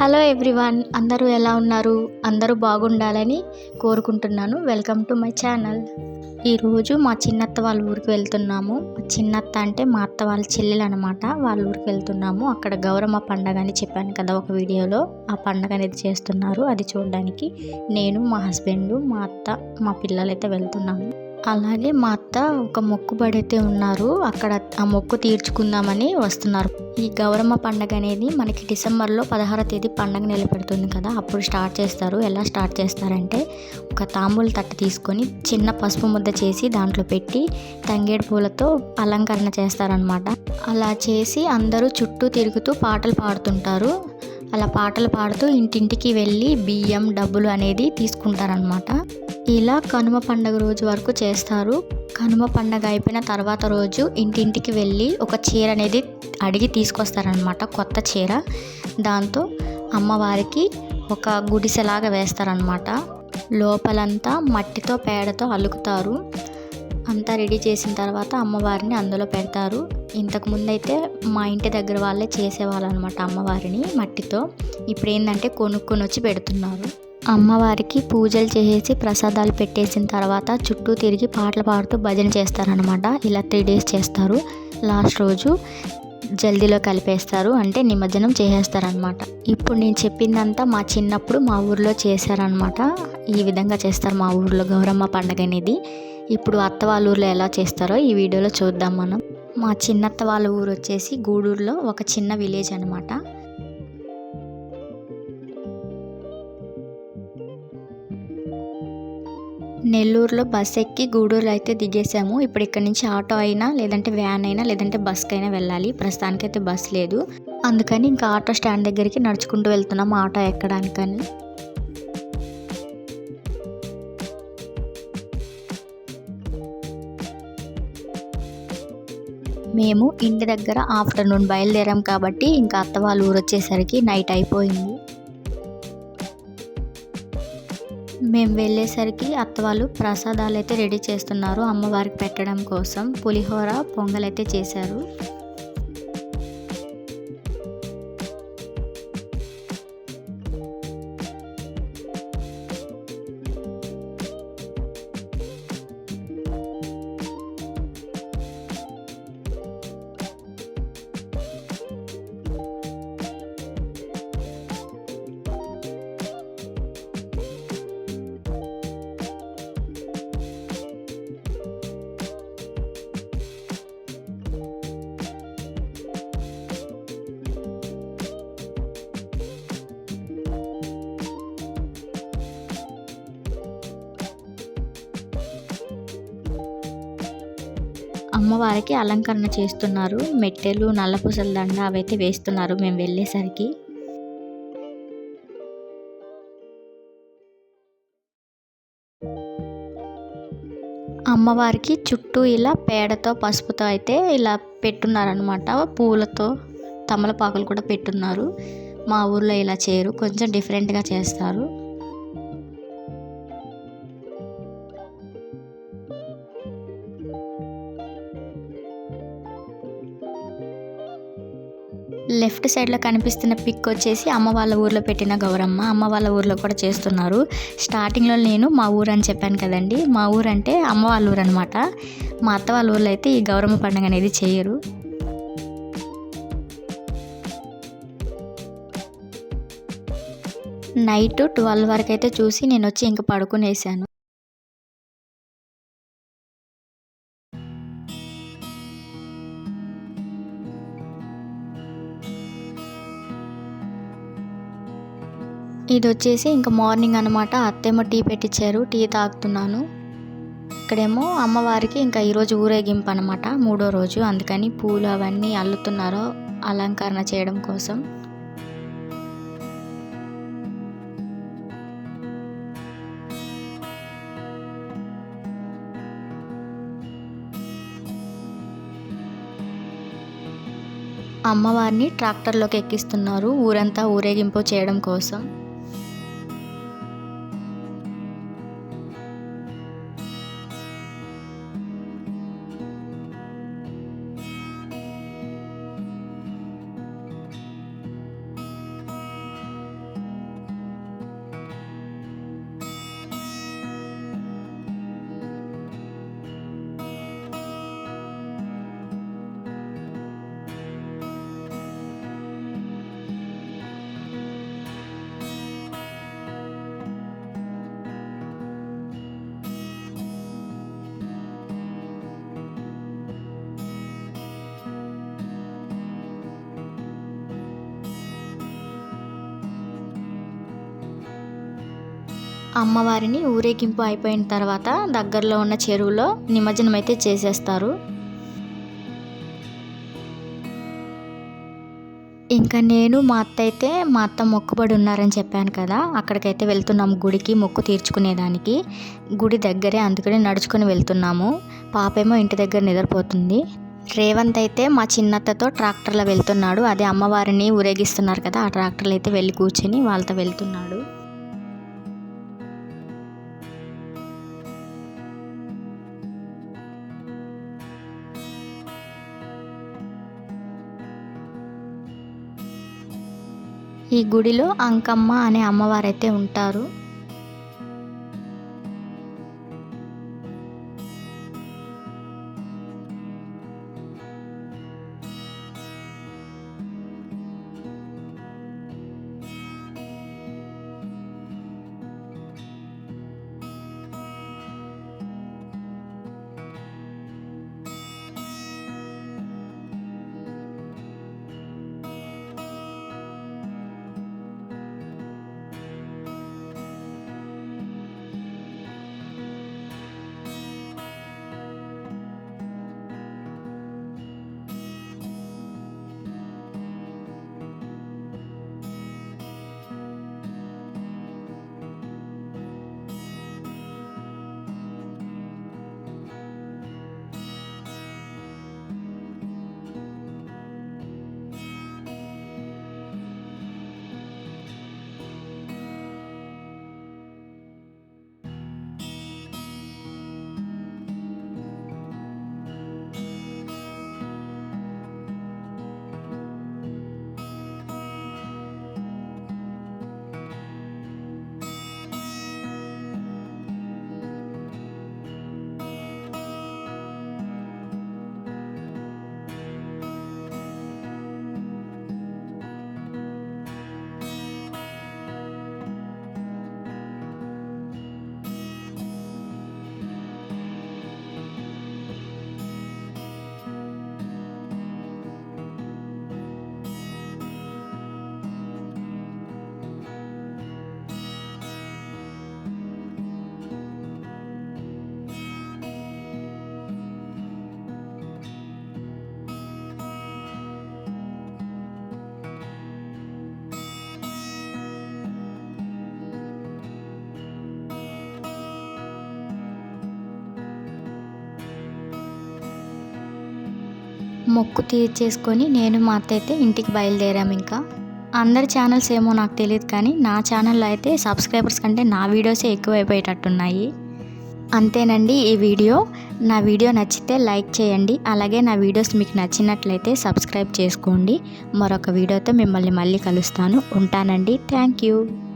Hello everyone అందరూ ఎలా ఉన్నారు? అందరూ బాగుండాలని కోరుకుంటున్నాను. Welcome to my channel. ఈరోజు మా చిన్నత్త వాళ్ళ ఊరికి వెళ్తున్నాము. మా చిన్నత్త అంటే మా అత్త వాళ్ళ చెల్లెలు అనమాట వాళ్ళ ఊరికి వెళ్తున్నాము. అక్కడ గౌరమ్మ పండగ అని చెప్పాను కదా ఒక వీడియోలో. ఆ పండగ అనేది చేస్తున్నారు. అది చూడడానికి నేను మా హస్బెండ్ మా అత్త మా పిల్లలైతే వెళ్తున్నాము. అలాగే మా అత్త ఒక మొక్కుబడైతే ఉన్నారు అక్కడ ఆ మొక్కు తీర్చుకుందామని వస్తున్నారు. ఈ గౌరమ్మ పండగ అనేది మనకి డిసెంబర్లో పదహార తేదీ పండగ నిలబెడుతుంది కదా అప్పుడు స్టార్ట్ చేస్తారు. ఎలా స్టార్ట్ చేస్తారంటే ఒక తాంబూల తట్ట తీసుకొని చిన్న పసుపు ముద్ద చేసి దాంట్లో పెట్టి తంగేడు పూలతో అలంకరణ చేస్తారనమాట అలా చేసి అందరూ చుట్టూ తిరుగుతూ పాటలు పాడుతుంటారు. అలా పాటలు పాడుతూ ఇంటింటికి వెళ్ళి బియ్యం డబ్బులు అనేది తీసుకుంటారనమాట ఇలా కనుమ పండగ రోజు వరకు చేస్తారు. కనుమ పండగ అయిపోయిన తర్వాత రోజు ఇంటింటికి వెళ్ళి ఒక చీర అనేది అడిగి తీసుకొస్తారనమాట కొత్త చీర. దాంతో అమ్మవారికి ఒక గుడిసెలాగా వేస్తారనమాట లోపలంతా మట్టితో పేడతో అలుకుతారు. అంతా రెడీ చేసిన తర్వాత అమ్మవారిని అందులో పెడతారు. ఇంతకుముందైతే మా ఇంటి దగ్గర వాళ్ళే చేసేవాళ్ళు అనమాట అమ్మవారిని మట్టితో. ఇప్పుడు ఏంటంటే కొనుక్కొని వచ్చి పెడుతున్నారు. అమ్మవారికి పూజలు చేసేసి ప్రసాదాలు పెట్టేసిన తర్వాత చుట్టూ తిరిగి పాటలు పాడుతూ భజన చేస్తారనమాట. ఇలా త్రీ డేస్ చేస్తారు. లాస్ట్ రోజు జల్దీలో కలిపేస్తారు. అంటే నిమజ్జనం చేసేస్తారనమాట. ఇప్పుడు నేను చెప్పిందంతా మా చిన్నప్పుడు మా ఊర్లో చేశారనమాట. ఈ విధంగా చేస్తారు మా ఊర్లో గౌరమ్మ పండుగ అనేది. ఇప్పుడు అత్త వాళ్ళ ఊర్లో ఎలా చేస్తారో ఈ వీడియోలో చూద్దాం మనం. మా చిన్నత్త వాళ్ళ ఊరు వచ్చేసి గూడూరులో ఒక చిన్న విలేజ్ అనమాట నెల్లూరులో బస్ ఎక్కి గూడూరులో అయితే దిగేసాము. ఇప్పుడు ఇక్కడ నుంచి ఆటో అయినా లేదంటే వ్యాన్ అయినా లేదంటే బస్కి అయినా వెళ్ళాలి. ప్రస్తుతానికైతే బస్ లేదు. అందుకని ఇంకా ఆటో స్టాండ్ దగ్గరికి నడుచుకుంటూ వెళ్తున్నాము ఆటో ఎక్కడానికని. మేము ఇంటి దగ్గర ఆఫ్టర్నూన్ బయలుదేరాం కాబట్టి ఇంకా అత్త వాళ్ళ ఊరు వచ్చేసరికి నైట్ అయిపోయింది. మేము వెళ్ళేసరికి అత్త వాళ్ళు ప్రసాదాలు అయితే రెడీ చేస్తున్నారు అమ్మవారికి పెట్టడం కోసం. పులిహోర పొంగల్ అయితే చేశారు. అమ్మవారికి అలంకరణ చేస్తున్నారు. మెట్టెలు నల్లపూసల దండ అవైతే వేస్తున్నారు మేము వెళ్ళేసరికి. అమ్మవారికి చుట్టూ ఇలా పేడతో పసుపుతో అయితే ఇలా పెట్టున్నారనమాట పూలతో తమలపాకులు కూడా పెట్టున్నారు. మా ఊర్లో ఇలా చేయరు. కొంచెం డిఫరెంట్గా చేస్తారు. లెఫ్ట్ సైడ్లో కనిపిస్తున్న పిక్ వచ్చేసి అమ్మ వాళ్ళ ఊర్లో పెట్టిన గౌరమ్మ. అమ్మ వాళ్ళ ఊర్లో కూడా చేస్తున్నారు. స్టార్టింగ్లో నేను మా ఊరు అని చెప్పాను కదండి. మా ఊరు అంటే అమ్మ వాళ్ళ ఊరు అనమాట మా అత్త వాళ్ళ ఊర్లో అయితే ఈ గౌరమ్మ పండుగ అనేది చేయరు. నైట్ ట్వెల్వ్ వరకు అయితే చూసి నేను వచ్చి ఇంక పడుకునేసాను. ఇది వచ్చేసి ఇంకా మార్నింగ్ అనమాట అత్తేమో టీ పెట్టించారు టీ తాగుతున్నాను. ఇక్కడేమో అమ్మవారికి ఇంకా ఈరోజు ఊరేగింపు అనమాట మూడో రోజు. అందుకని పూలు అవన్నీ అల్లుతున్నారు అలంకరణ చేయడం కోసం. అమ్మవారిని ట్రాక్టర్లోకి ఎక్కిస్తున్నారు. ఊరంతా ఊరేగింపు చేయడం కోసం. అమ్మవారిని ఊరేగింపు అయిపోయిన తర్వాత దగ్గరలో ఉన్న చెరువులో నిమజ్జనం అయితే చేసేస్తారు. ఇంకా నేను మా అత్త అయితే మా అత్త మొక్కుబడి ఉన్నారని చెప్పాను కదా అక్కడికైతే వెళ్తున్నాము గుడికి మొక్కు తీర్చుకునేదానికి. గుడి దగ్గరే అందుకనే నడుచుకొని వెళ్తున్నాము. పాపేమో ఇంటి దగ్గర నిద్రపోతుంది. రేవంత్ అయితే మా చిన్నత్తతో ట్రాక్టర్లో వెళ్తున్నాడు. అదే అమ్మవారిని ఊరేగిస్తున్నారు కదా ఆ ట్రాక్టర్లో అయితే వెళ్ళి కూర్చొని వాళ్ళతో వెళ్తున్నాడు. ఈ గుడిలో అంకమ్మ అనే అమ్మవారైతే ఉంటారు. మొక్కు తీర్చేసుకొని నేను మా అత్త అయితే ఇంటికి బయలుదేరాము ఇంకా. అందరి ఛానల్స్ ఏమో నాకు తెలియదు కానీ నా ఛానల్లో అయితే సబ్స్క్రైబర్స్ కంటే నా వీడియోసే ఎక్కువైపోయేటట్టున్నాయి. అంతేనండి ఈ వీడియో. నా వీడియో నచ్చితే లైక్ చేయండి. అలాగే నా వీడియోస్ మీకు నచ్చినట్లయితే సబ్స్క్రైబ్ చేసుకోండి. మరొక వీడియోతో మిమ్మల్ని మళ్ళీ కలుస్తాను. ఉంటానండి. Thank you.